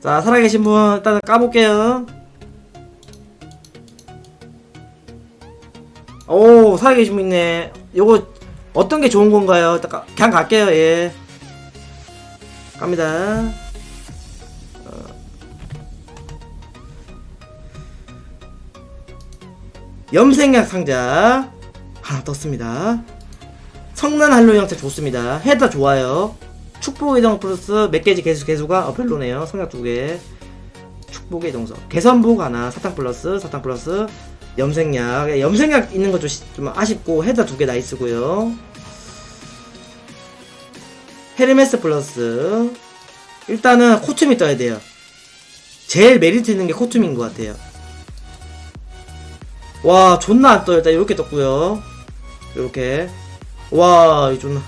자 살아계신 분 일단 까볼게요. 오 살아계신 분 있네. 요거 어떤 게 좋은 건가요? 일단 까- 그냥 갈게요 예. 갑니다. 어. 염색약 상자 하나 떴습니다. 성난 한로 형태 좋습니다. 헤다 좋아요 축복 이동 플러스 몇 개지? 개수 개수가? 어, 별로네요. 성약 두 개. 축복의 이동석 개선복 하나 사탕 플러스 사탕 플러스 염색약. 예, 염색약 있는 거 좀 아쉽고 헤다 두 개 나이스고요. 헤르메스 플러스. 일단은 코툼이 떠야 돼요. 제일 메리트 있는 게 코툼인 것 같아요. 와 존나 안 떠요. 일단 이렇게 떴고요. 이렇게. 와이 존나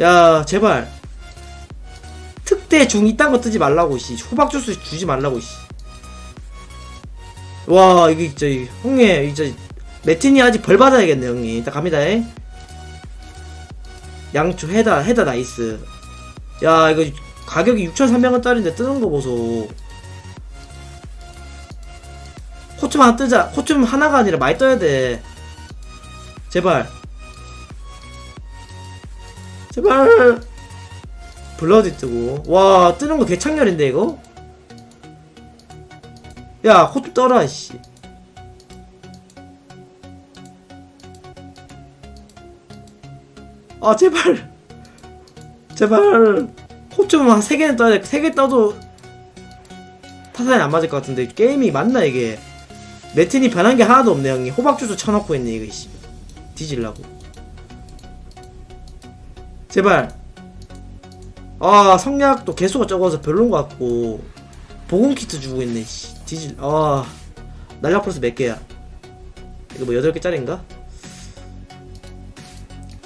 야 제발. 특대 중 이딴 거 뜨지 말라고 씨. 호박 주스 주지 말라고 씨와 이게 진짜 이- 형님 진짜 매틴이 아직 벌 받아야겠네 형님. 일단 갑니다 에. 양초 해다 해다 나이스. 야 이거 가격이 6,300원짜리인데 뜨는 거 보소. 코춤 하나 뜨자. 코춤 하나가 아니라 많이 떠야 돼. 제발 제발. 블러드 뜨고. 와 뜨는 거 개창렬인데 이거? 야 코춤 떠라 씨. 아 제발. 제발. 코춤 한 3개는 떠야 돼. 3개 떠도 타산이 안 맞을 것 같은데. 게임이 맞나 이게? 매트니 변한 게 하나도 없네 형님 호박주스 쳐놓고 있네 이거 씨. 뒤질라고 제발. 아 성약도 개수가 적어서 별론 것 같고. 보공 키트 주고 있네 씨. 뒤질 아. 날락 플러스 몇 개야? 이거 뭐 8개짜리인가?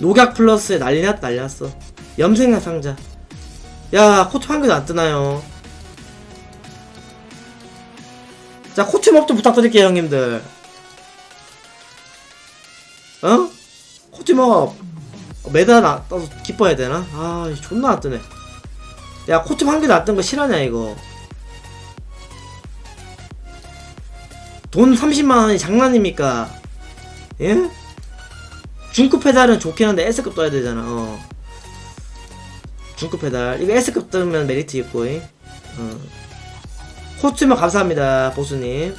녹약 플러스에 난리났 난리 났어. 염색약 상자. 야 코트 한 개도 안 뜨나요? 자 코트몹도 부탁드릴게요 형님들. 어? 코트 몹 매달 나 떠서 기뻐야 되나? 아 존나 안 뜨네 야 코트 한 개도 안 뜬 거 실화냐 이거 돈 30만원이 장난입니까? 예? 중급 페달은 좋긴 한데 S급 떠야 되잖아 어. 중급 페달 이거 S급 뜨면 메리트 있고 잉? 어. 코트면 감사합니다 보수님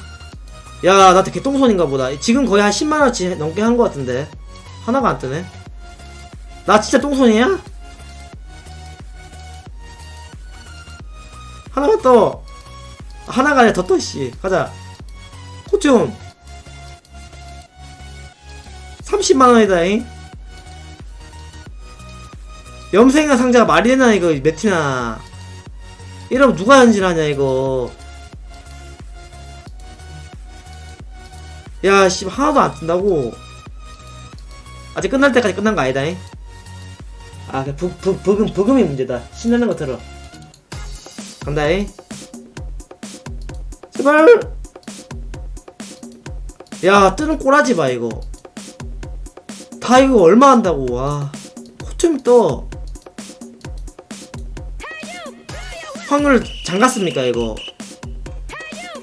야 나한테 개똥손인가 보다 지금 거의 한 10만원치 넘게 한 것 같은데 하나가 안 뜨네 나 진짜 똥손이야? 하나만 떠 하나가 아니라 더 떠 씨. 가자. 코좀 30만원이다 잉. 염색약 상자가 말이 되나 이거 메티나. 이러면 누가 현질하냐 이거. 야 씨 하나도 안 뜬다고. 아직 끝날 때까지 끝난 거 아니다 잉 아 그 부, 부, 부금 부금이 문제다. 신나는 거 들어. 간다잉 제발. 야 뜨는 꼬라지 봐 이거. 다 이거 얼마 한다고. 와 코tum 떠 확률 잠갔습니까 이거?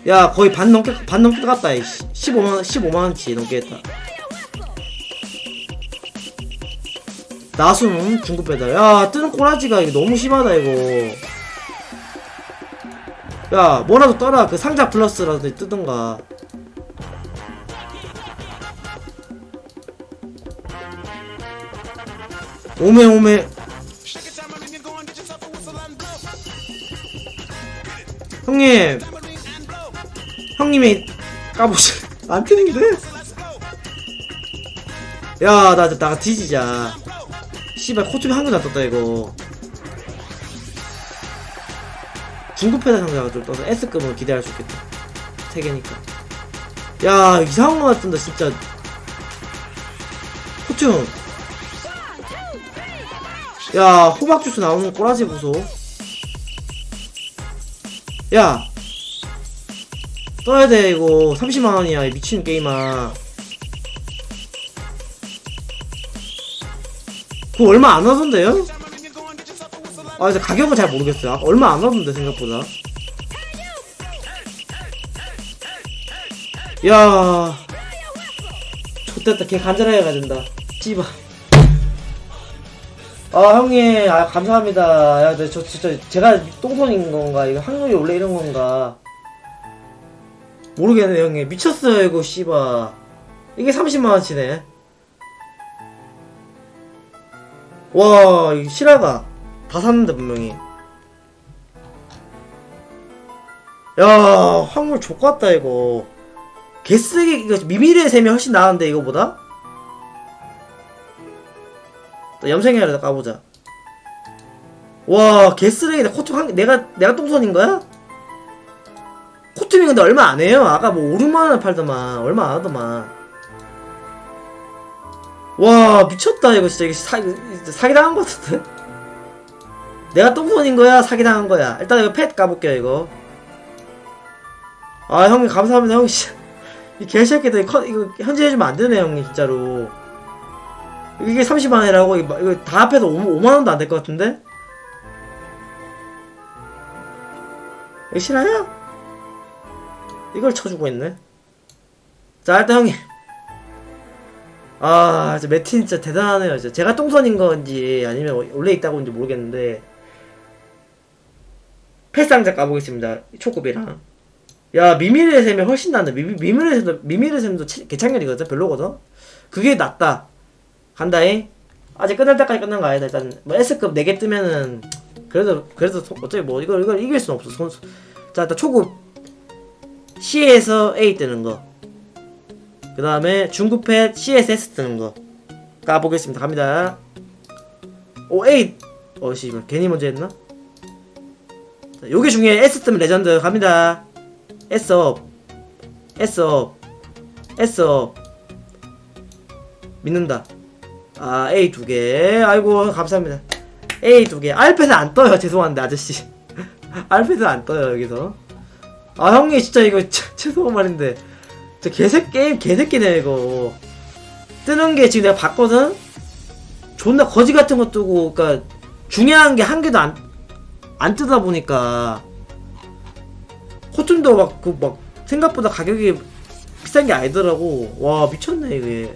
야 거의 반 넘게 반 넘게 갔다 이 15만 15만 원치 넘게 했다 나순 중급 배달. 야 뜨는 꼬라지가 이거 너무 심하다 이거. 야 뭐라도 떠라. 그 상자 플러스라도 뜨든가. 오메 오메. 형님. 형님이 까보시 안 트는 게 돼? 야, 나, 나, 뒤지자. 씨발, 코트비 한 개도 안 떴다, 이거. 중급 회사 상자가 좀 떠서 S급으로 기대할 수 있겠다. 세 개니까. 야, 이상한 거 같은데, 진짜. 코트 야, 호박 주스 나오는 꼬라지 보소. 야! 떠야 돼, 이거. 30만원이야, 이 미친 게임아. 그거 얼마 안 하던데요? 아 근데 가격은 잘 모르겠어요. 아까 얼마 안 하던데 생각보다. 야, 좋됐다. 걔 간절하게 가야 된다. 씨발. 아 형님, 아 감사합니다. 야, 근데 저 진짜 제가 똥손인 건가? 이거 확률이 원래 이런 건가? 모르겠네 형님. 미쳤어요 이거 씨발. 이게 30만 원치네. 와, 이 실화가 다 샀는데 분명히. 야, 확률 족같다 이거. 개쓰기 이거 미미의 셈이 훨씬 나은데 이거보다? 또 염색해야 까보자. 와, 개쓰레기다. 코트 한 내가 내가 똥손인 거야? 코트이 근데 얼마 안 해요. 아까 뭐 5, 6만 원 팔더만. 얼마 안 하더만. 와 미쳤다. 이거 진짜 이거 사, 사기당한 거 같은데? 내가 똥손인 거야? 사기당한 거야? 일단 이거 펫 까볼게요 이거. 아 형님 감사합니다. 씨. 이 개새끼들 커, 이거 현질해 주면 안 되네 형님 진짜로. 이게 30만원이라고? 이거, 이거 다 합해서 5, 5만원도 안 될 것 같은데? 이거 실화야? 이걸 쳐주고 있네. 자 일단 형님 아, 진짜 매틴 진짜 대단하네요. 진짜 제가 똥손인 건지 아니면 원래 있다고 인지 모르겠는데 패상자 까보겠습니다. 초급이랑. 야, 미미의 셈이 훨씬 낫네. 미, 미미의 셈도, 미미의 셈도 치- 개창렬이거든. 별로거든. 그게 낫다. 간다잉. 아직 끝날 때까지 끝난 거 아니다. 일단 뭐 S급 4개 뜨면은 그래도 그래도 소- 어차피 뭐 이걸 이걸 이길 수는 없어. 손, 자, 일단 초급 C에서 A 뜨는 거. 그 다음에 중급펫 CSS 뜨는 거. 까보겠습니다. 갑니다. 오 에이 어씨 괜히 먼저 했나? 자, 요게 중에 S 뜨면 레전드. 갑니다. S업 S업 S업 믿는다. 아 A 두개. 아이고 감사합니다. A 두개. 알패는 안 떠요. 죄송한데 아저씨. 알패는 안 떠요 여기서. 아 형님 진짜 이거 죄송한 말인데 저 개새 게임 개새끼네 이거. 뜨는 게 지금 내가 봤거든? 존나 거지 같은 거 뜨고 그니까 중요한 게 한 개도 안 안 뜨다 보니까. 코튼도 막그 막 생각보다 가격이 비싼 게 아니더라고. 와 미쳤네 이게